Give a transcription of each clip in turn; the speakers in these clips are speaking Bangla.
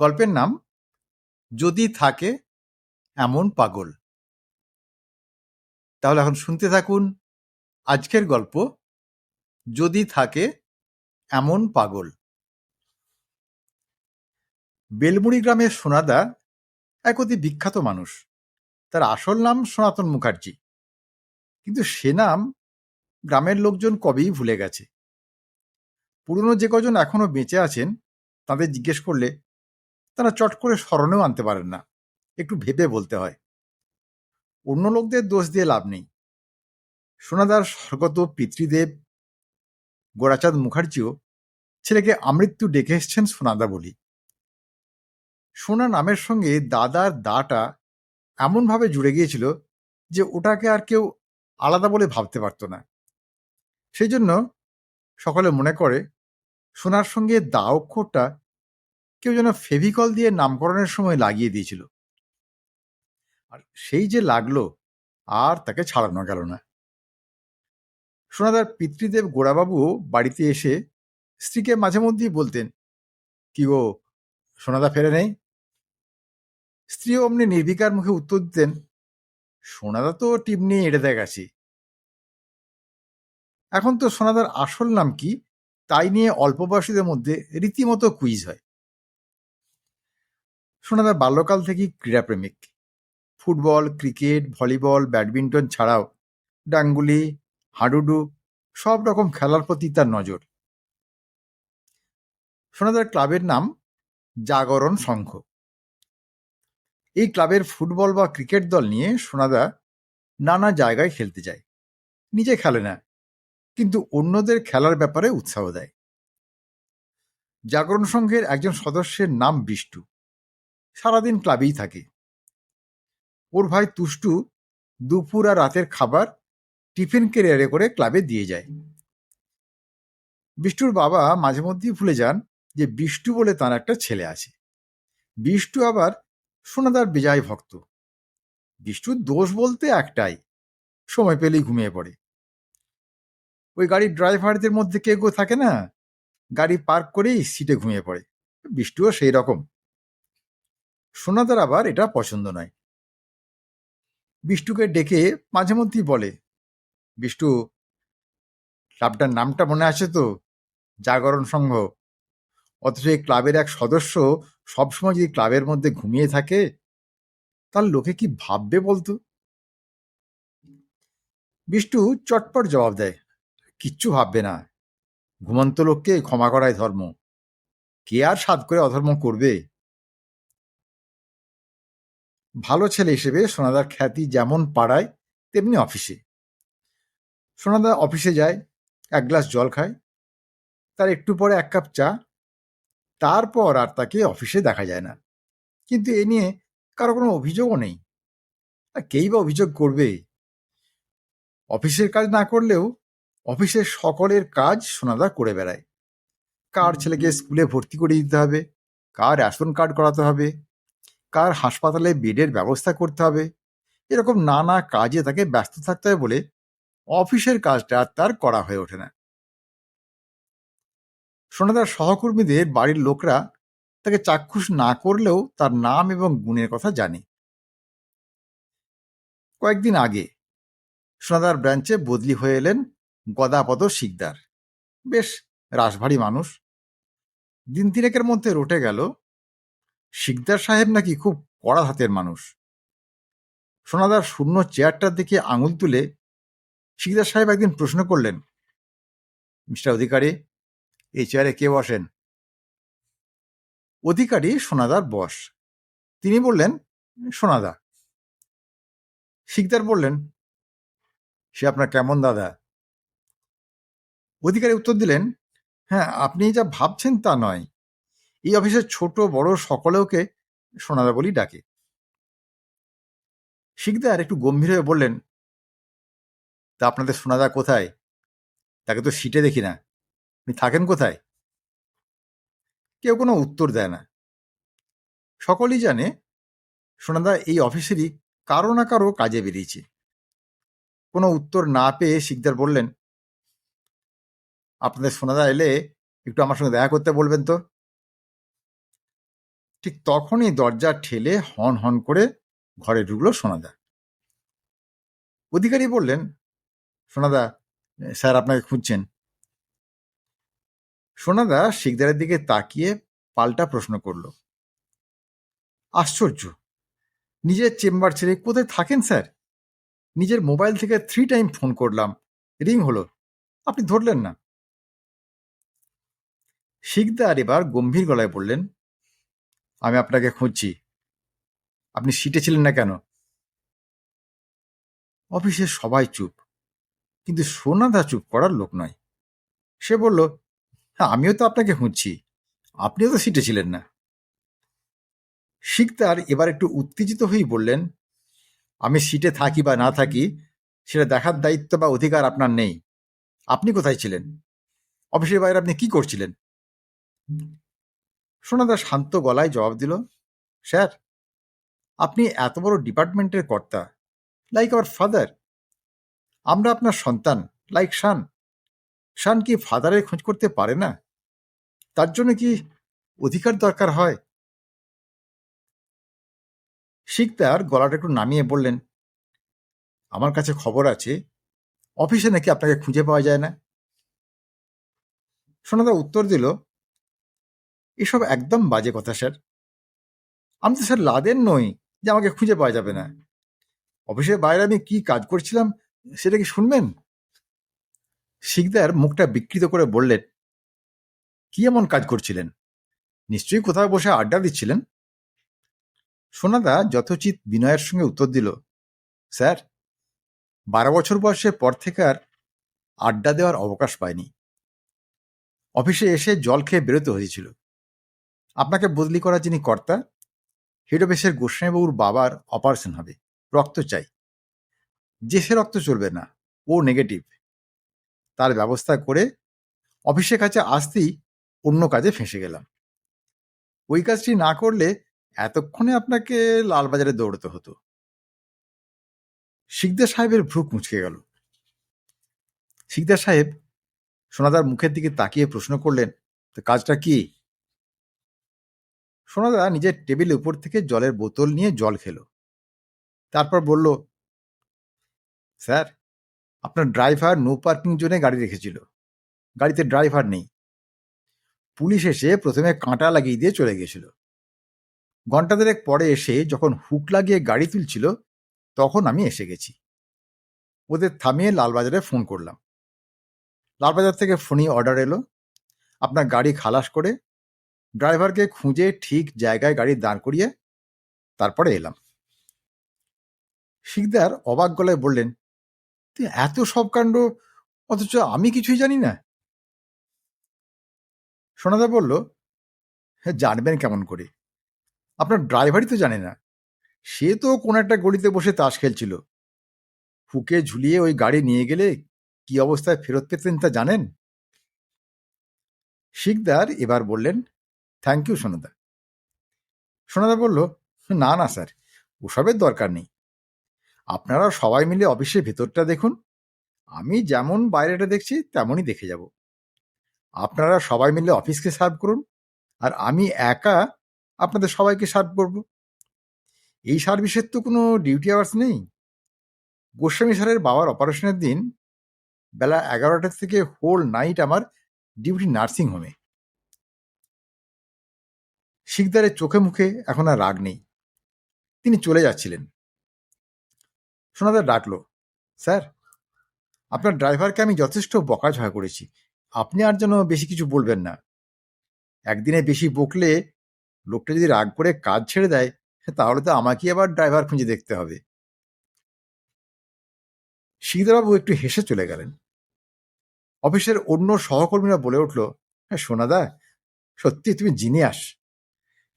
গল্পের নাম যদি থাকে এমন পাগল। তাহলে এখন শুনতে থাকুন আজকের গল্প যদি থাকে এমন পাগল। বেলমুড়ি গ্রামের সোনাদা এক অতি বিখ্যাত মানুষ। তার আসল নাম সনাতন মুখার্জি। কিন্তু সে নাম গ্রামের লোকজন কবেই ভুলে গেছে। পুরনো যে কজন এখনও বেঁচে আছেন তাদের জিজ্ঞেস করলে তারা চট করে স্মরণেও আনতে পারেন না। একটু ভেবে বলতে হয়। অন্য লোকদের দোষ দিয়ে লাভ নেই। সোনাদার স্বর্গত পিতৃদেব গোড়াচাঁদ মুখার্জিও ছেলেকে আমৃত্যু ডেকে এসছেন সোনাদা বলি। সোনা নামের সঙ্গে দাদার দাটা এমনভাবে জুড়ে গিয়েছিল যে ওটাকে আর কেউ আলাদা বলে ভাবতে পারত না। সেই জন্য সকলে মনে করে, সোনার সঙ্গে দা অক্ষরটা কেউ যেন ফেভিকল দিয়ে নামকরণের সময় লাগিয়ে দিয়েছিল। আর সেই যে লাগল, আর তাকে ছাড়ানো গেল না। সোনাদার পিতৃদেব গোড়াবাবু বাড়িতে এসে স্ত্রীকে মাঝে মধ্যেই বলতেন, কি গো, সোনাদা ফেরে নেই? স্ত্রীও অমনি নির্বিকার মুখে উত্তর দিতেন, সোনাদা তো টিপ নিয়ে এড়ে দেয় গেছে। এখন তো সোনাদার আসল নাম কি? তাই নিয়ে অল্প বয়সীদের মধ্যে রীতিমতো কুইজ হয়। সোনাদার বাল্যকাল থেকেই ক্রীড়াপ্রেমিক। ফুটবল, ক্রিকেট, ভলিবল, ব্যাডমিন্টন ছাড়াও ডাঙ্গুলি, হাডুডু, সব রকম খেলার প্রতি তার নজর। সোনাদার ক্লাবের নাম জাগরণ সংঘ। এই ক্লাবের ফুটবল বা ক্রিকেট দল নিয়ে সোনাদা নানা জায়গায় খেলতে যায়। নিজে খেলে না, কিন্তু অন্যদের খেলার ব্যাপারে উৎসাহ দেয়। জাগরণ সংঘের একজন সদস্যের নাম বিষ্টু। সারাদিন ক্লাবেই থাকে। ওর ভাই তুষ্টু দুপুর আর রাতের খাবার টিফিন কেরিয়ারে করে ক্লাবে দিয়ে যায়। বিষ্টুর বাবা মাঝে মধ্যেই ভুলে যান যে বিষ্টু বলে তার একটা ছেলে আছে। বিষ্টু আবার সোনাদার বিজয় ভক্ত। বিষ্টুর দোষ বলতে একটাই, সময় পেলেই ঘুমিয়ে পড়ে। ওই গাড়ির ড্রাইভারদের মধ্যে কে গো থাকে না, গাড়ি পার্ক করেই সিটে ঘুমিয়ে পড়ে। বিষ্টুও সেই রকম। সোনাদার আবার এটা পছন্দ নয়। বিষ্টুকে ডেকে মাঝে মধ্যেই বলে, বিষ্টু, ক্লাবটার নামটা মনে আছে তো? জাগরণ সংঘ। অথচ এই ক্লাবের এক সদস্য সবসময় যদি ক্লাবের মধ্যে ঘুমিয়ে থাকে, তার লোকে কি ভাববে বলতো? বিষ্টু চটপট জবাব দেয়, কিচ্ছু ভাববে না। ঘুমন্ত লোককে ক্ষমা করায় ধর্ম। কে আর সাদ করে অধর্ম করবে? ভালো ছেলে হিসেবে সোনাদার খ্যাতি যেমন পাড়ায়, তেমনি অফিসে। সোনাদা অফিসে যায়, এক গ্লাস জল খায়, তার একটু পরে এক কাপ চা, তারপর আর তাকে অফিসে দেখা যায় না। কিন্তু এ নিয়ে কারও কোনো অভিযোগও নেই। আর কেই বা অভিযোগ করবে? অফিসের কাজ না করলেও অফিসের সকলের কাজ সোনাদা করে বেড়ায়। কার ছেলেকে স্কুলে ভর্তি করে দিতে হবে? কার রেশন কার্ড করাতে হবে? কার হাসপাতালে বেডের ব্যবস্থা করতে হবে? এরকম নানা কাজে তাকে ব্যস্ত থাকতে হয় বলে অফিসের কাজটা তার করা হয়ে ওঠে না। সোনাদার সহকর্মীদের বাড়ির লোকরা তাকে চাক্ষুষ না করলেও তার নাম এবং গুণের কথা জানে। কয়েকদিন আগে সোনাদার ব্রাঞ্চে বদলি হয়ে এলেন গদাপদ শিকদার। বেশ রাশভারী মানুষ। দিন তিনেকের মধ্যে রটে গেল শিকদার সাহেব নাকি খুব কড়া হাতের মানুষ। সোনাদার শূন্য চেয়ারটার দিকে আঙুল তুলে শিকদার সাহেব একদিন প্রশ্ন করলেন, মিস্টার অধিকারী, এই চেয়ারে কে বসেন? অধিকারী সোনাদার বস। তিনি বললেন, সোনাদা। শিকদার বললেন, সে আপনার কেমন দাদা? অধিকারী উত্তর দিলেন হ্যাঁ আপনি যা ভাবছেন তা নয়। এই অফিসের ছোট, বড় সকলে ওকে সোনাদা বলেই ডাকে। শিকদার একটু গম্ভীর হয়ে বললেন, তা আপনাদের সোনাদা কোথায়? তাকে তো সিটে দেখি না। উনি থাকেন কোথায়? কেউ কোনো উত্তর দেয় না। সকলেই জানে সোনাদা এই অফিসেরই কারও না কারও কাজে বেরিয়েছে। কোনো উত্তর না পেয়ে শিকদার বললেন, আপনাদের সোনাদা এলে একটু আমার সঙ্গে দেখা করতে বলবেন তো। ঠিক তখনই দরজা ঠেলে হন হন করে ঘরে ঢুকলো সোনাদা। অধিকারী বললেন, সোনাদা, স্যার আপনাকে খুঁজছেন। সোনাদা শিকদারের দিকে তাকিয়ে পাল্টা প্রশ্ন করল। আশ্চর্য! নিজের চেম্বার ছেড়ে কোথায় থাকেন, স্যার? নিজের মোবাইল থেকে থ্রি টাইম ফোন করলাম। রিং হলো। আপনি ধরলেন না। শিকদার এবার গম্ভীর গলায় বললেন আমি আপনাকে খুঁজছি। আপনি সিটে ছিলেন না কেন? অফিসে সবাই চুপ, কিন্তু সোনাদা চুপ করার লোক নয়। সে বলল হ্যাঁ আমিও তো আপনাকে খুঁজছি। আপনিও তো সিটে ছিলেন না। শিকদার এবার একটু উত্তেজিত হয়েই বললেন, আমি সিটে থাকি বা না থাকি, সেটা দেখার দায়িত্ব বা অধিকার আপনার নেই। আপনি কোথায় ছিলেন? অফিসের বাইরে আপনি কি করছিলেন? সোনাদা শান্ত গলায় জবাব দিল, স্যার, আপনি এত বড় ডিপার্টমেন্টের কর্তা লাইক আওয়ার ফাদার আমরা আপনার সন্তান লাইক শান। শান কি ফাদারের খোঁজ করতে পারে না? তার জন্য কি অধিকার দরকার হয়? শিকদার গলাটা একটু নামিয়ে বললেন, আমার কাছে খবর আছে, অফিসে নাকি আপনাকে খুঁজে পাওয়া যায় না? সোনাদা উত্তর দিল এসব একদম বাজে কথা, স্যার। আমি তো, স্যার, লাদেন নই যে আমাকে খুঁজে পাওয়া যাবে না। অফিসের বাইরে আমি কি কাজ করছিলাম সেটা কি শুনবেন? শিকদার মুখটা বিকৃত করে বললেন, কি এমন কাজ করছিলেন? নিশ্চয়ই কোথাও বসে আড্ডা দিচ্ছিলেন? সোনাদা যথোচিত বিনয়ের সঙ্গে উত্তর দিল, স্যার, বারো বছর বয়সের পর থেকে আর আড্ডা দেওয়ার অবকাশ পায়নি অফিসে এসে জল খেয়ে বেরোতে হয়েছিল। আপনাকে বদলি করা যিনি কর্তা হেড অফিসের গোস্বামীবাবুর বাবার অপারেশন হবে, রক্ত চাই। যে সে রক্ত চলবে না, ও নেগেটিভ তার ব্যবস্থা করে অফিসের কাছে আসতেই অন্য কাজে ফেঁসে গেলাম। ওই কাজটি না করলে এতক্ষণে আপনাকে লালবাজারে দৌড়তে হতো। শিকদার সাহেবের ভ্রুক মুচকে গেল। শিকদার সাহেব সোনাদার মুখের দিকে তাকিয়ে প্রশ্ন করলেন, তো কাজটা কি? সোনাদা নিজের টেবিলের উপর থেকে জলের বোতল নিয়ে জল খেলো। তারপর বলল, স্যার, আপনার ড্রাইভার নো পার্কিং জোনে গাড়ি রেখেছিল। গাড়িতে ড্রাইভার নেই। পুলিশ এসে প্রথমে কাঁটা লাগিয়ে দিয়ে চলে গেছিল ঘণ্টা দেড়েক পরে এসে যখন হুক লাগিয়ে গাড়ি তুলছিল, তখন আমি এসে গেছি। ওদের থামিয়ে লালবাজারে ফোন করলাম। লালবাজার থেকে ফোনই অর্ডার এলো। আপনার গাড়ি খালাস করে ড্রাইভারকে খুঁজে ঠিক জায়গায় গাড়ি দাঁড় করিয়ে তারপরে এলাম। শিকদার অবাক গলায় বললেন, "তুই এত সব কাণ্ড, অথচ আমি কিছুই জানি না? সোনাদা বলল হ্যাঁ জানবেন কেমন করে। আপনার ড্রাইভারই তো জানে না। সে তো কোন একটা গলিতে বসে তাস খেলছিল। হুকে ঝুলিয়ে ওই গাড়ি নিয়ে গেলে কি অবস্থায় ফেরত পেতেন তা জানেন? শিকদার এবার বললেন থ্যাংক ইউ সোনাদা। সোনাদা বলল, না না, স্যার, ওসবের দরকার নেই। আপনারা সবাই মিলে অফিসের ভেতরটা দেখুন। আমি যেমন বাইরেটা দেখছি, তেমনই দেখে যাব। আপনারা সবাই মিলে অফিসকে সার্ভ করুন, আর আমি একা আপনাদের সবাইকে সার্ভ করব। এই সার্ভিসের তো কোনো ডিউটি আওয়ার্স নেই। গোস্বামী স্যারের বাবার অপারেশনের দিন বেলা এগারোটা থেকে হোল নাইট আমার ডিউটি নার্সিং হোমে। শিকদারের চোখে মুখে এখন আর রাগ নেই। তিনি চলে যাচ্ছিলেন। সোনাদার ডাকলো, স্যার, আপনার ড্রাইভারকে আমি যথেষ্ট বকাঝকা করেছি। আপনি আর যেন বেশি কিছু বলবেন না। একদিনে বেশি বকলে লোকটা যদি রাগ করে কাজ ছেড়ে দেয়, তাহলে তো আমাকে আবার ড্রাইভার খুঁজে দেখতে হবে। শিকদারবাবু একটু হেসে চলে গেলেন। অফিসের অন্য সহকর্মীরা বলে উঠল হ্যাঁ সোনাদা সত্যি তুমি জিনিয়াস।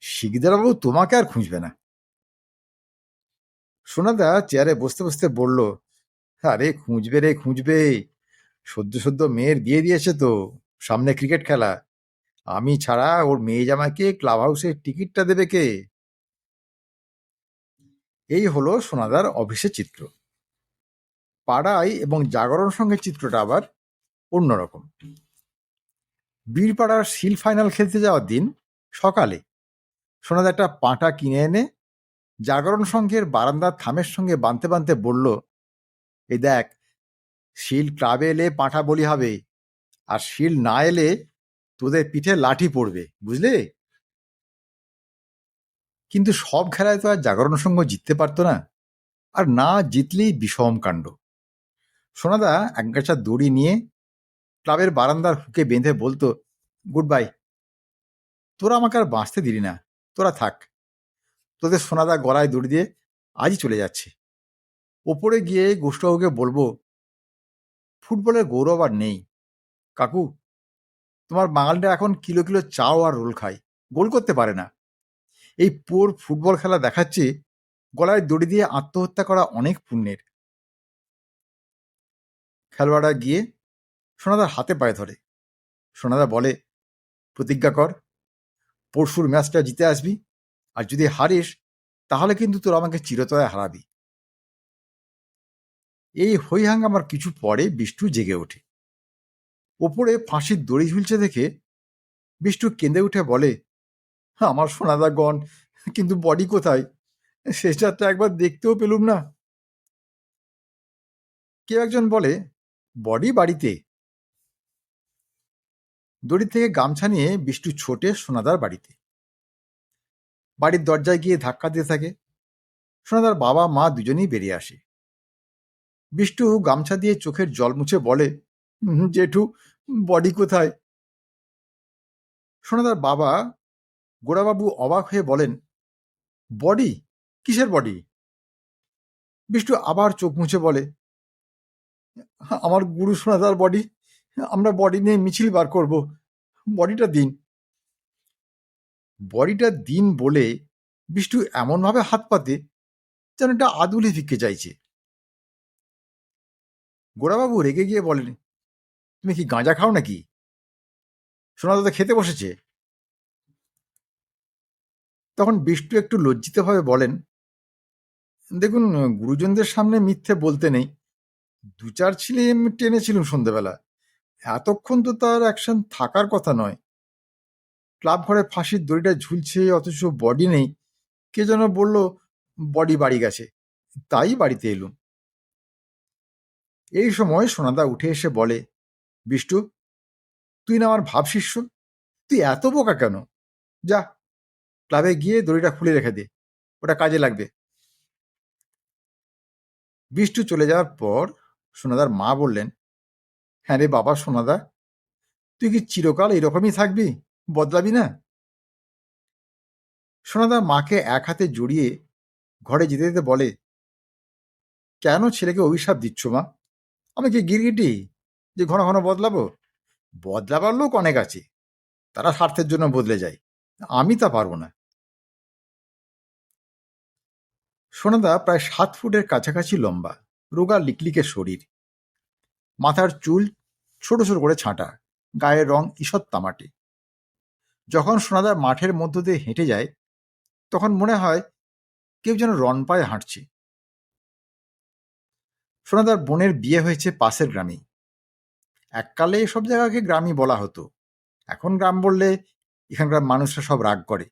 শিকদারবাবু তোমাকে আর খুঁজবে না। সোনাদা চেয়ারে বসতে বসতে বলল, আরে খুঁজবে রে, খুঁজবে। সদ্য সদ্য মেয়ের বিয়ে দিয়েছে তো, সামনে ক্রিকেট খেলা। আমি ছাড়া ওর মেয়ে জামাকে ক্লাব হাউসের টিকিটটা দেবে কে? এই হলো সোনাদার অফিসের চিত্র। পাড়ায় এবং জাগরণ সঙ্গে চিত্রটা আবার অন্যরকম। বীরপাড়ার শিল ফাইনাল খেলতে যাওয়ার দিন সকালে সোনাদা একটা পাঁটা কিনে এনে জাগরণ সংঘের বারান্দার থামের সঙ্গে বাঁধতে বাঁধতে বলল, এই দেখ, শিল ক্লাবে এলে পাঁঠা বলি হবে, আর শিল না এলে তোদের পিঠে লাঠি পড়বে, বুঝলে? কিন্তু সব খেলায় তো আর জাগরণ সংঘ জিততে পারতো না, আর না জিতলেই বিষম কাণ্ড। সোনাদা একগাছা দড়ি নিয়ে ক্লাবের বারান্দার হুকে বেঁধে বলতো, গুড বাই, তোরা আমাকে আর বাঁচতে দিলি না তোরা থাক। তোদের সোনাদা গলায় দড়ি দিয়ে আজই চলে যাচ্ছে। ওপরে গিয়ে গোষ্ঠবাবুকে বলব, ফুটবলের গৌরব আর নেই। কাকু, তোমার বাঙালিরা এখন কিলো কিলো চাও আর রোল খায়। গোল করতে পারে না। এই পোর ফুটবল খেলা দেখাচ্ছে, গলায় দড়ি দিয়ে আত্মহত্যা করা অনেক পুণ্যের। খেলোয়াড়রা গিয়ে সোনাদার হাতে পায়ে ধরে। সোনাদা বলে, প্রতিজ্ঞা কর পরশুর ম্যাচটা জিতে আসবি। আর যদি হারিস, তাহলে কিন্তু তোর আমাকে চিরতরে হারাবি। এই হৈহাঙ্গামার কিছু পরে বিষ্টু জেগে ওঠে। ওপরে ফাঁসির দড়ি ঝুলছে দেখে বিষ্টু কেঁদে উঠে বলে, আমার সোনাদা গন কিন্তু বডি কোথায়? শেষটা একবার দেখতেও পেলুম না। কেউ একজন বলে, বডি বাড়িতে। দড়ি থেকে গামছা নিয়ে বিষ্টু ছোটে সোনাদার বাড়িতে। বাড়ির দরজায় গিয়ে ধাক্কা দিয়ে থাকে। সোনাদার বাবা মা দুজনেই বেরিয়ে আসে। বিষ্টু গামছা দিয়ে চোখের জল মুছে বলে "হুম, জেঠু বডি কোথায়? সোনাদার বাবা গোড়াবাবু অবাক হয়ে বলেন বডি? কিসের বডি? বিষ্টু আবার চোখ মুছে বলে আমার গুরু সোনাদার বডি। আমরা বডি নিয়ে মিছিল বার করব। বডিটা দিন। বডিটা দিন বলে বিষ্টু এমনভাবে হাত পাতে যেন এটা আদুলি ভিক্ষে চাইছে গোড়াবাবু রেগে গিয়ে বলেন, তুমি কি গাঁজা খাও নাকি? সোনা দাদা খেতে বসেছে? তখন বিষ্টু একটু লজ্জিতভাবে বলেন, দেখুন, গুরুজনদের সামনে মিথ্যে বলতে নেই। দু চার ছিলে টেনেছিলুম সন্ধেবেলা। এতক্ষণ তো তার অ্যাকশন থাকার কথা নয়। ক্লাব ঘরে ফাঁসির দড়িটা ঝুলছে, অথচ বডি নেই। কে যেন বলল বডি বাড়ি গেছে। তাই বাড়িতে এলুম। এই সময় সোনাদা উঠে এসে বলে, বিষ্টু, তুই না আমার ভাব শিষ্য তুই এত বোকা কেন? যা, ক্লাবে গিয়ে দড়িটা খুলে রেখে দে। ওটা কাজে লাগবে। বিষ্টু চলে যাওয়ার পর সোনাদার মা বললেন হ্যাঁ রে বাবা সোনাদা তুই কি চিরকাল এরকমই থাকবি? বদলাবি না? সোনাদা মাকে এক হাতে জড়িয়ে ঘরে যেতে যেতে বলে, কেন ছেলেকে অভিশাপ দিচ্ছ মা? আমি কি গিরগিটি যে ঘন ঘন বদলাবো? বদলাবার লোক অনেক আছে, তারা স্বার্থের জন্য বদলে যায়। আমি তা পারব না। সোনাদা প্রায় সাত ফুটের কাছাকাছি লম্বা, রোগা লিকলিকে শরীর। মাথার চুল ছোট ছোট করে ছাঁটা, গায়ের রং ঈষৎ তামাটে। যখন সোনাদা মাঠের মধ্য দিয়ে হেঁটে যায়, তখন মনে হয় কেউ যেন রন পায়ে হাঁটছে। সোনাদার বোনের বিয়ে হয়েছে পাশের গ্রামে এককালে এসব জায়গাকে গ্রামই বলা হতো। এখন গ্রাম বললে এখানকার মানুষরা সব রাগ করে।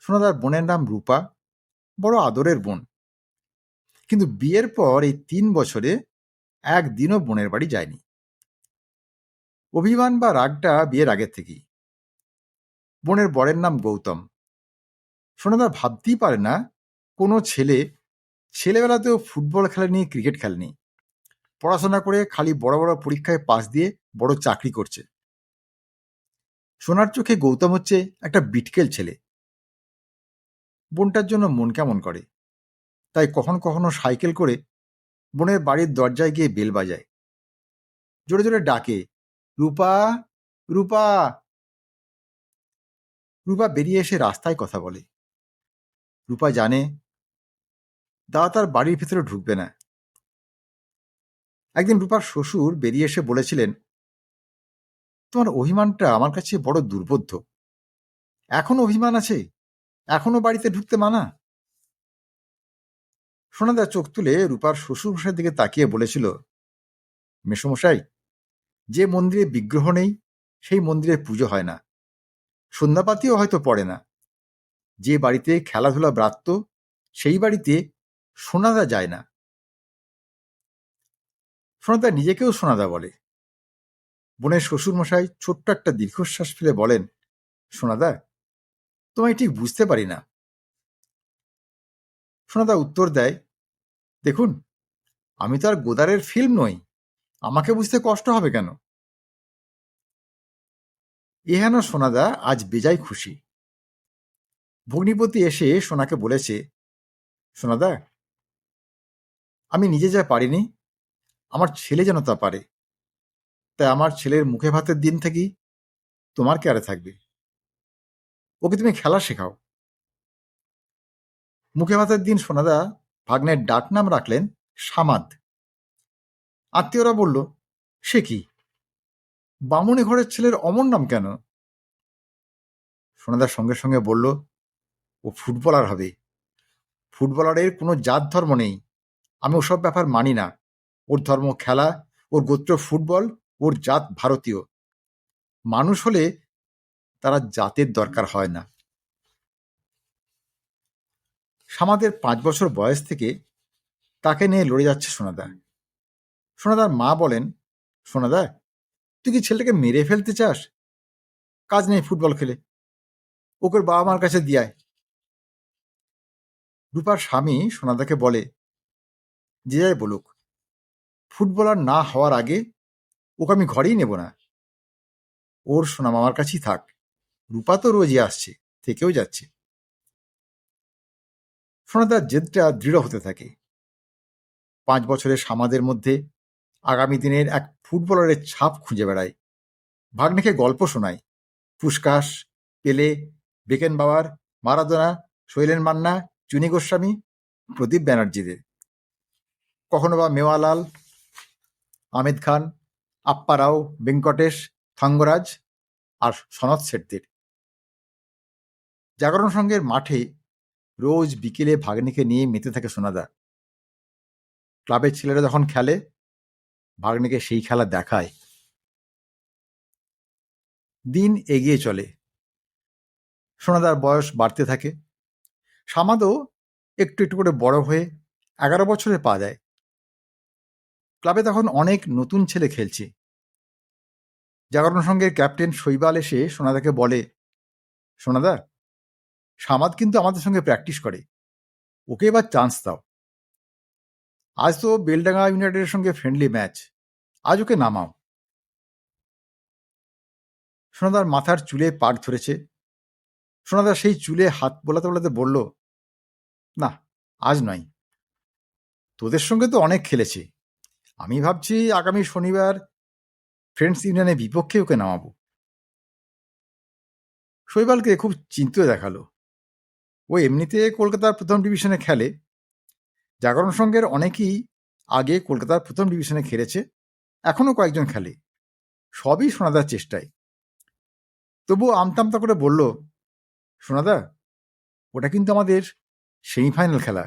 সোনাদার বোনের নাম রূপা, বড় আদরের বোন। কিন্তু বিয়ের পর এই তিন বছরে একদিনও বোনের বাড়ি যায়নি। অভিমান বা রাগটা বিয়ের আগের থেকেই। বোনের বরের নাম গৌতম। সোনাদা ভাবতেই পারে না, কোনো ছেলে, ছেলেবেলাতেও ফুটবল খেলেনি, ক্রিকেট খেলেনি। পড়াশোনা করে খালি বড় বড় পরীক্ষায় পাস দিয়ে বড় চাকরি করছে। সোনার চোখে গৌতম হচ্ছে একটা বিটকেল ছেলে। বোনটার জন্য মন কেমন করে? তাই কখন কখনো সাইকেল করে বোনের বাড়ির দরজায় গিয়ে বেল বাজায়। জোরে জোরে ডাকে, রূপা রূপা। রূপা বেরিয়ে এসে রাস্তায় কথা বলে। রূপা জানে, দাদা তার বাড়ির ভেতরে ঢুকবে না। একদিন রূপার শ্বশুর বেরিয়ে এসে বলেছিলেন, তোমার অভিমানটা আমার কাছে বড় দুর্বোধ্য। এখনও অভিমান আছে? এখনও বাড়িতে ঢুকতে মানা? সোনাদা চোখ তুলে রূপার শ্বশুর মশাইয়ের দিকে তাকিয়ে বলেছিল, মেসমশাই, যে মন্দিরে বিগ্রহ নেই, সেই মন্দিরে পুজো হয় না। সন্ধ্যাপাতিও হয়তো পড়ে না। যে বাড়িতে খেলাধুলা ব্রাত্য, সেই বাড়িতে সোনাদা যায় না। সোনাদা নিজেকেও সোনাদা বলে। বোনের শ্বশুরমশাই ছোট্ট একটা দীর্ঘশ্বাস ফেলে বলেন সোনাদা তোমায় ঠিক বুঝতে পারি না। সোনাদা উত্তর দেয়, দেখুন, আমি তো আর গোদারের ফিল্ম নই, আমাকে বুঝতে কষ্ট হবে কেন? এহেন সোনাদা, আজ বেজায় খুশি। ভগ্নিপতি এসে সোনাকে বলেছে, সোনাদা, আমি নিজে যা পারিনি, আমার ছেলে যেন তা পারে। তাই আমার ছেলের মুখে ভাতের দিন থেকেই তোমার কেয়ারে থাকবে। ওকে তুমি খেলা শেখাও। মুখে ভাতের দিন, সোনাদা। ভাগ্নের ডাক নাম রাখলেন সামাদ। আত্মীয়রা বলল, সে কি? বামুনি ঘরের ছেলের অমর নাম কেন? সোনাদার সঙ্গে সঙ্গে বলল, ও ফুটবলার হবে। ফুটবলারের কোনো জাত ধর্ম নেই। আমি ওসব ব্যাপার মানি না। ওর ধর্ম খেলা, ওর গোত্র ফুটবল, ওর জাত ভারতীয়। মানুষ হলে তারা জাতের দরকার হয় না। সামাদের পাঁচ বছর বয়স থেকে তাকে নিয়ে লড়ে যাচ্ছে সোনাদা। সোনাদার মা বলেন, সোনাদা, তুই কি ছেলেটাকে মেরে ফেলতে চাস? কাজ নেই ফুটবল খেলে। ওকে বাবা মার কাছে দিয়ায় রূপার স্বামী সোনাদাকে বলে, যে যাই বলুক, ফুটবলার না হওয়ার আগে ওকে আমি ঘরেই নেব না। ওর সোনা মামার কাছেই থাক। রূপা তো রোজই আসছে, থেকেও যাচ্ছে। সোনাদার জেদটা দৃঢ় হতে থাকে। পাঁচ বছরের সামাদের মধ্যে আগামী দিনের এক ফুটবলারের ছাপ খুঁজে বেড়ায়। ভাগ্নেকে গল্প শোনায় Puskas Pele Beckenbauer Maradona, Sailen Manna, Chuni Goswami, Pradip ব্যানার্জিদের। কখনো বা মেওয়ালাল আমিদ খান, আপ্পা রাও, বেঙ্কটেশ, থাঙ্গরাজ আর সনৎ শেঠদের। জাগরণ সঙ্গের মাঠে রোজ বিকেলে ভাগ্নিকে নিয়ে মেতে থাকে সোনাদা। ক্লাবের ছেলেরা যখন খেলে, ভাগ্নিকে সেই খেলা দেখায়। দিন এগিয়ে চলে। সোনাদার বয়স বাড়তে থাকে। সামাদও একটু একটু করে বড় হয়ে এগারো বছরে পা দেয়। ক্লাবে তখন অনেক নতুন ছেলে খেলছে। জাগরণ সঙ্গের ক্যাপ্টেন শৈবাল এসে সোনাদাকে বলে, সোনাদা সামাদ কিন্তু আমাদের সঙ্গে প্র্যাকটিস করে। ওকে এবার চান্স দাও। আজ তো বেলডাঙ্গা ইউনাইটেডের সঙ্গে ফ্রেন্ডলি ম্যাচ আজ ওকে নামাও। সোনাদার মাথার চুলে পাক ধরেছে। সোনাদার সেই চুলে হাত বোলাতে বোলাতে বলল, না, আজ নয়। তোদের সঙ্গে তো অনেক খেলেছে। আমি ভাবছি আগামী শনিবার ফ্রেন্ডস ইউনিয়নের বিপক্ষে ওকে নামাবো। শৈবালকে খুব চিন্তিত দেখাল। ও এমনিতে কলকাতার প্রথম ডিভিশনে খেলে। জাগরণ সঙ্গের অনেকেই আগে কলকাতার প্রথম ডিভিশনে খেলেছে, এখনও কয়েকজন খেলে। সবই সোনাদার চেষ্টায়। তবুও আমতামতা করে বলল, সোনাদা, ওটা কিন্তু আমাদের সেমিফাইনাল খেলা।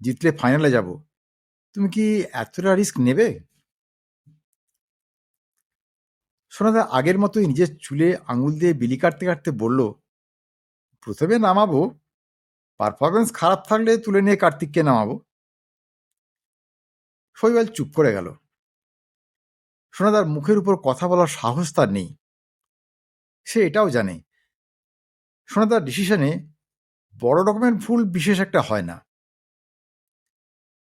জিতলে ফাইনালে যাব। তুমি কি এতটা রিস্ক নেবে? সোনাদা আগের মতোই নিজের চুলে আঙুল দিয়ে বিলি কাটতে কাটতে বলল, প্রথমে নামাবো পারফরমেন্স খারাপ থাকলে তুলে নিয়ে কার্তিককে নামাবো। শৈবাল চুপ করে গেল। সোনাদার মুখের উপর কথা বলার সাহস তার নেই। সে এটাও জানে। সোনাদার ডিসিশনে বড় রকমের ভুল বিশেষ একটা হয় না।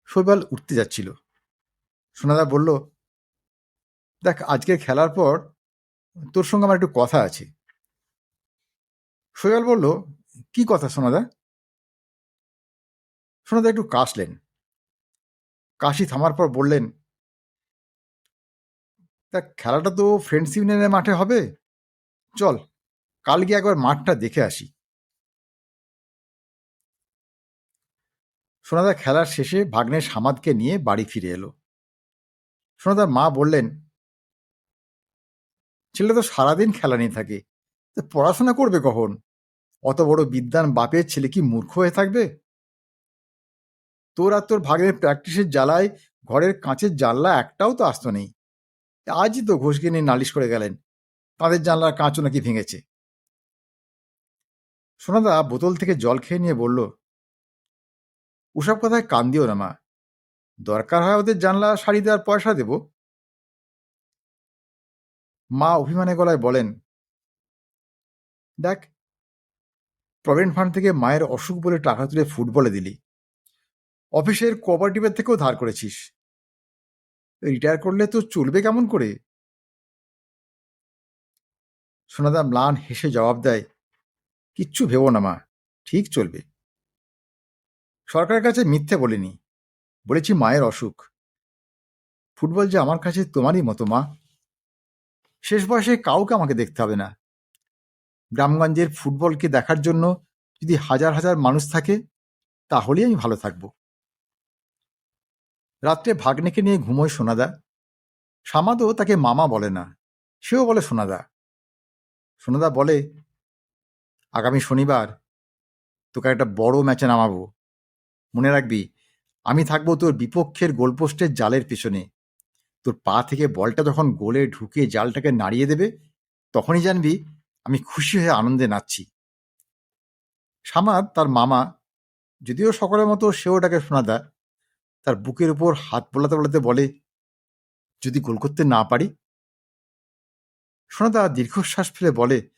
শৈবাল উঠতে যাচ্ছিল। সোনাদা বলল, দেখ আজকের খেলার পর তোর সঙ্গে আমার একটু কথা আছে। শৈবাল বলল, কি কথা সোনাদা? সোনাদা একটু কাশলেন। কাশি থামার পর বললেন, তা খেলাটা তো ফ্রেন্ডস ইউনিয়নের মাঠে হবে। চল, কাল গিয়ে একবার মাঠটা দেখে আসি। সোনাদা খেলার শেষে ভাগ্নে সামাদকে নিয়ে বাড়ি ফিরে এলো। সোনাদার মা বললেন, ছেলে তো সারাদিন খেলা নিয়ে থাকে পড়াশোনা করবে কখন? অত বড় বিদ্যান বাপের ছেলে কি মূর্খ হয়ে থাকবে? তোর আর তোর ভাগের প্র্যাকটিসের জ্বালায়, ঘরের কাঁচের জানলা একটাও তো আসতো নেই। আজই তো ঘোষকে নিয়ে নালিশ করে গেলেন, তাদের জানলার কাঁচও নাকি ভেঙেছে। সোনাদা বোতল থেকে জল খেয়ে নিয়ে বলল, ওসব কথায় কান দিও না মা। দরকার হয় ওদের জানলা শাড়ি দেওয়ার পয়সা দেব। মা অভিমানে গলায় বলেন, দেখ, প্রভিডেন্ট ফান্ড থেকে মায়ের অসুখ বলে টাকা তুলে ফুটবলে দিলি। অফিসের কোঅপারেটিভের থেকেও ধার করেছিস। রিটায়ার করলে তো চলবে কেমন করে? সোনাদা ম্লান হেসে জবাব দেয়, কিচ্ছু ভেবো না মা, ঠিক চলবে। সরকারের কাছে মিথ্যে বলিনি, বলেছি মায়ের অসুখ। ফুটবল যে আমার কাছে তোমারই মতো মা। শেষ বয়সে কাউকে আমাকে দেখতে হবে না। গ্রামগঞ্জের ফুটবলকে দেখার জন্য যদি হাজার হাজার মানুষ থাকে, তাহলেই আমি ভালো থাকব। রাত্রে ভাগ্নেকে নিয়ে ঘুমোয় সোনাদা। সামাদও তাকে মামা বলে না, সেও বলে সোনাদা। সোনাদা বলে, আগামী শনিবার তোকে একটা বড় ম্যাচে নামাবো। মনে রাখবি, আমি থাকব তোর বিপক্ষের গোলপোস্টের জালের পিছনে। তোর পা থেকে বলটা যখন গোলে ঢুকে জালটাকে নাড়িয়ে দেবে, তখনই জানবি আমি খুশি হয়ে আনন্দে নাচছি। সামাদ তার মামা, যদিও সকলের মতো সেও ডাকে সোনাদা তার বুকের উপর হাত বোলাতে বোলাতে বলে, যদি গোল করতে না পারি? সোনাদা দীর্ঘশ্বাস ফেলে বলে,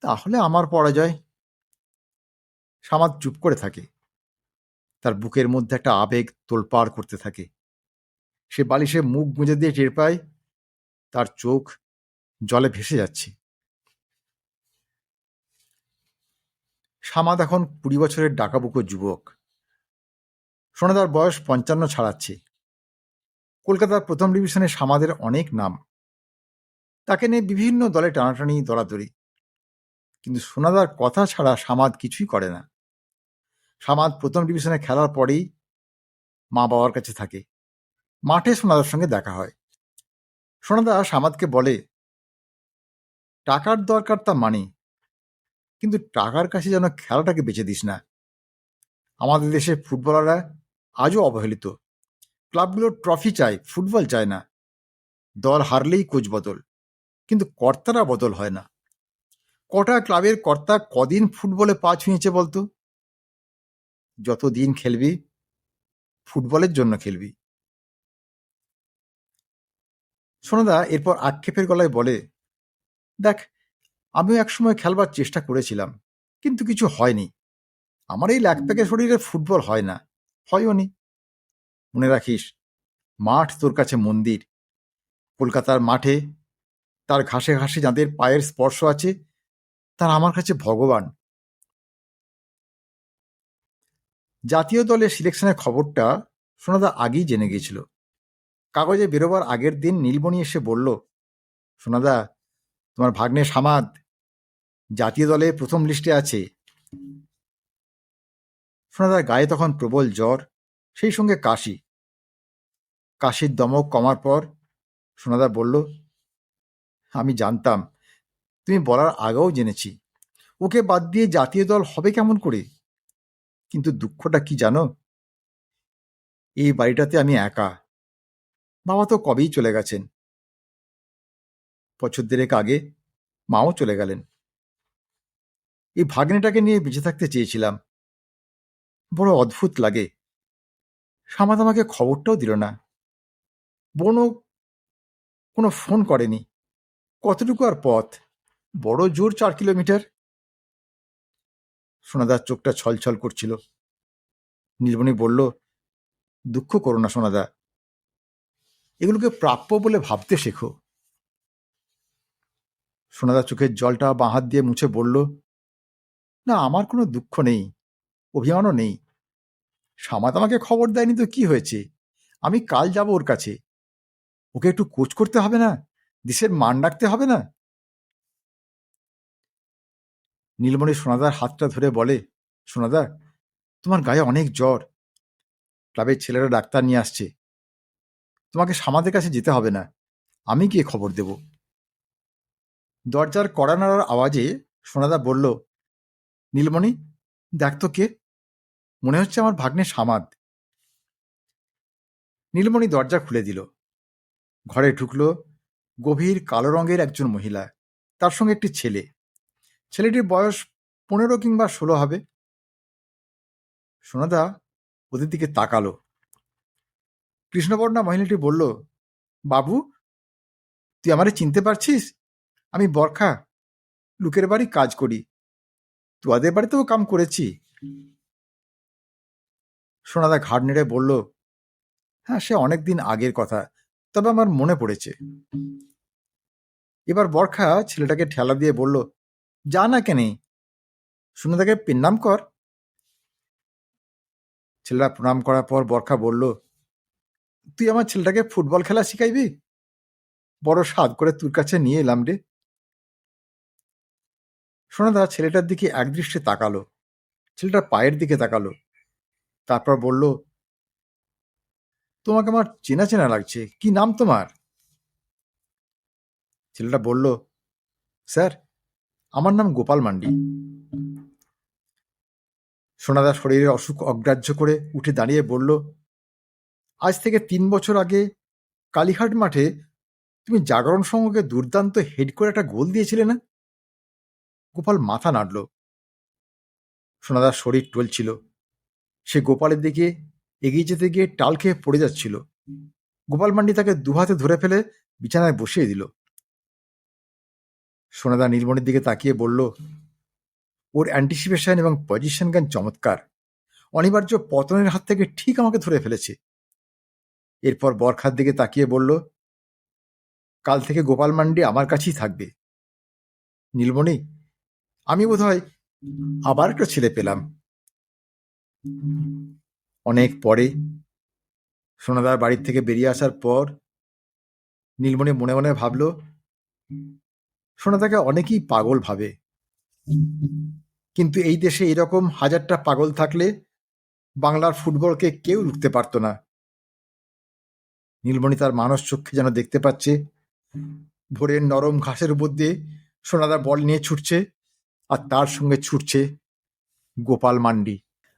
তাহলে আমার পরাজয়। সামাদ চুপ করে থাকে। তার বুকের মধ্যে একটা আবেগ তোলপাড় করতে থাকে। সে বালিশে মুখ গুঁজে দিয়ে টের পায়, তার চোখ জলে ভেসে যাচ্ছে। সামাদ এখন কুড়ি বছরের ডাকাবুকো যুবক। সোনাদার বয়স পঞ্চান্ন ছাড়াচ্ছে। কলকাতার প্রথম ডিভিশনে সামাদের অনেক নাম। তাকে নিয়ে বিভিন্ন দলে টানাটানি দরাদরি কিন্তু সোনাদার কথা ছাড়া সামাদ কিছুই করে না। সামাদ প্রথম ডিভিশনে খেলার পরেই মা বাবার কাছে থাকে। মাঠে সোনাদার সঙ্গে দেখা হয়। সোনাদা সামাদকে বলে, টাকার দরকার তা মানি, কিন্তু টাকার কাছে যেন খেলাটাকে বেঁচে দিস না। আমাদের দেশে ফুটবলাররা আজও অবহেলিত। ক্লাবগুলো ট্রফি চায়, ফুটবল চায় না। দল হারলেই কোচ বদল, কিন্তু কর্তারা বদল হয় না। কটা ক্লাবের কর্তা কদিন ফুটবলে পা ছুঁয়েছে বলতো? যত দিন খেলবি, ফুটবলের জন্য খেলবি। সোনাদা এরপর আক্ষেপের গলায় বলে, দেখ, আমিও একসময় খেলবার চেষ্টা করেছিলাম, কিন্তু কিছু হয়নি। আমার এই ল্যাকপ্যাকে শরীরে ফুটবল হয় না। হয়ও নি। মনে রাখিস, মাঠ তোর কাছে মন্দির। কলকাতার মাঠে তার ঘাসে ঘাসে যাদের পায়ের স্পর্শ আছে, তার আমার কাছে ভগবান। জাতীয় দলের সিলেকশনের খবরটা সোনাদা আগেই জেনে গিয়েছিল কাগজে বেরোবার আগের দিন নীলমণি এসে বলল, সোনাদা, তোমার ভাগ্নে সামাদ জাতীয় দলে প্রথম লিস্টে আছে। সোনাদার গায়ে তখন প্রবল জ্বর, সেই সঙ্গে কাশি। কাশির দমক কমার পর সোনাদা বলল, আমি জানতাম, তুমি বলার আগেও জেনেছি। ওকে বাদ দিয়ে জাতীয় দল হবে কেমন করে? কিন্তু দুঃখটা কি জানো? এই বাড়িটাতে আমি একা। বাবা তো কবেই চলে গেছেন? বছর দেড়েক আগে মাও চলে গেলেন। এই ভাগ্নেটাকে নিয়ে বেঁচে থাকতে চেয়েছিলাম। বড় অদ্ভুত লাগে। সামাদ আমাকে খবরটাও দিল না। বোনও কোনো ফোন করেনি। কতটুকু আর পথ? বড় জোর চার কিলোমিটার? সোনাদার চোখটা ছলছল করছিল। নীলমণি বলল, দুঃখ করো না সোনাদা। এগুলোকে প্রাপ্য বলে ভাবতে শেখো। সোনাদা চোখের জলটা বাঁ হাত দিয়ে মুছে বলল, না, আমার কোনো দুঃখ নেই। অভিমানও নেই। সামাদ আমাকে খবর দেয়নি তো কি হয়েছে? আমি কাল যাব ওর কাছে। ওকে একটু কোচ করতে হবে না? দেশের মান রাখতে হবে না? নীলমণি সোনাদার হাতটা ধরে বলে, সোনাদা, তোমার গায়ে অনেক জ্বর। ক্লাবের ছেলেরা ডাক্তার নিয়ে আসছে। তোমাকে সামাদের কাছে যেতে হবে না। আমি গিয়ে খবর দেব। দরজার কড়া নাড়ার আওয়াজে সোনাদা বলল, নীলমণি, দেখ তো কে। মনে হচ্ছে আমার ভাগ্নে সামাদ। নীলমণি দরজা খুলে দিল। ঘরে ঢুকলো গভীর কালো রঙের একজন মহিলা, তার সঙ্গে একটি ছেলে। ছেলেটির বয়স পনেরো কিংবা ষোলো হবে। সোনাদা ওদের দিকে তাকালো। কৃষ্ণবর্ণা মহিলাটি বলল, বাবু, তুই আমারে চিনতে পারছিস? আমি বরখা, লোকের বাড়ি কাজ করি। তোদের বাড়িতেও কাম করেছি। সোনাদা ঘাড় নেড়ে বলল হ্যাঁ সে অনেকদিন আগের কথা, তবে আমার মনে পড়েছে। এবার বরখা ছেলেটাকে ঠেলা দিয়ে বলল, যা না কেনে, সুনদাকে পিন্নাম কর। ছেলেরা প্রণাম করার পর বরখা বলল, তুই আমার ছেলেটাকে ফুটবল খেলা শিখাইবি? বড় স্বাদ করে তোর কাছে নিয়ে এলাম রে। সোনাদা ছেলেটার দিকে একদৃষ্টে তাকালো ছেলেটার পায়ের দিকে তাকালো। তারপর বলল, তোমাকে আমার চেনা চেনা লাগছে। কি নাম তোমার? ছেলেটা বলল, স্যার, আমার নাম গোপাল মান্ডি। সোনাদা শরীরের অসুখ অগ্রাহ্য করে উঠে দাঁড়িয়ে বলল, আজ থেকে তিন বছর আগে কালীঘাট মাঠে তুমি জাগরণ সংঘকে দুর্দান্ত হেড করে একটা গোল দিয়েছিলে না? গোপাল মাথা নাড়ল। সোনাদার শরীর টলছিল। সে গোপালের দিকে এগিয়ে যেতে গিয়ে টাল খেয়ে পড়ে যাচ্ছিল। গোপাল মান্ডি তাকে দুহাতে ধরে ফেলে বিছানায় বসিয়ে দিল। সোনাদা নীলমণির দিকে তাকিয়ে বলল, ওর অ্যান্টিসিপেশন এবং পজিশন জ্ঞান চমৎকার। অনিবার্য পতনের হাত থেকে ঠিক আমাকে ধরে ফেলেছে। এরপর বরখার দিকে তাকিয়ে বলল, কাল থেকে গোপাল মান্ডি আমার কাছেই থাকবে। নীলমণি, আমি বোধহয় আবার একটা ছেলে পেলাম। অনেক পরে সোনাদার বাড়ির থেকে বেরিয়ে আসার পর নীলমণি মনে মনে ভাবল, সোনাদাকে অনেকেই পাগল ভাবে। কিন্তু এই দেশে এরকম হাজারটা পাগল থাকলে বাংলার ফুটবলকে কেউ রুখতে পারত না। নীলমণি তার মানস চক্ষে যেন দেখতে পাচ্ছে, ভোরের নরম ঘাসের উপর দিয়ে সোনাদা বল নিয়ে ছুটছে আর তার সঙ্গে ছুটছে গোপাল মান্ডি।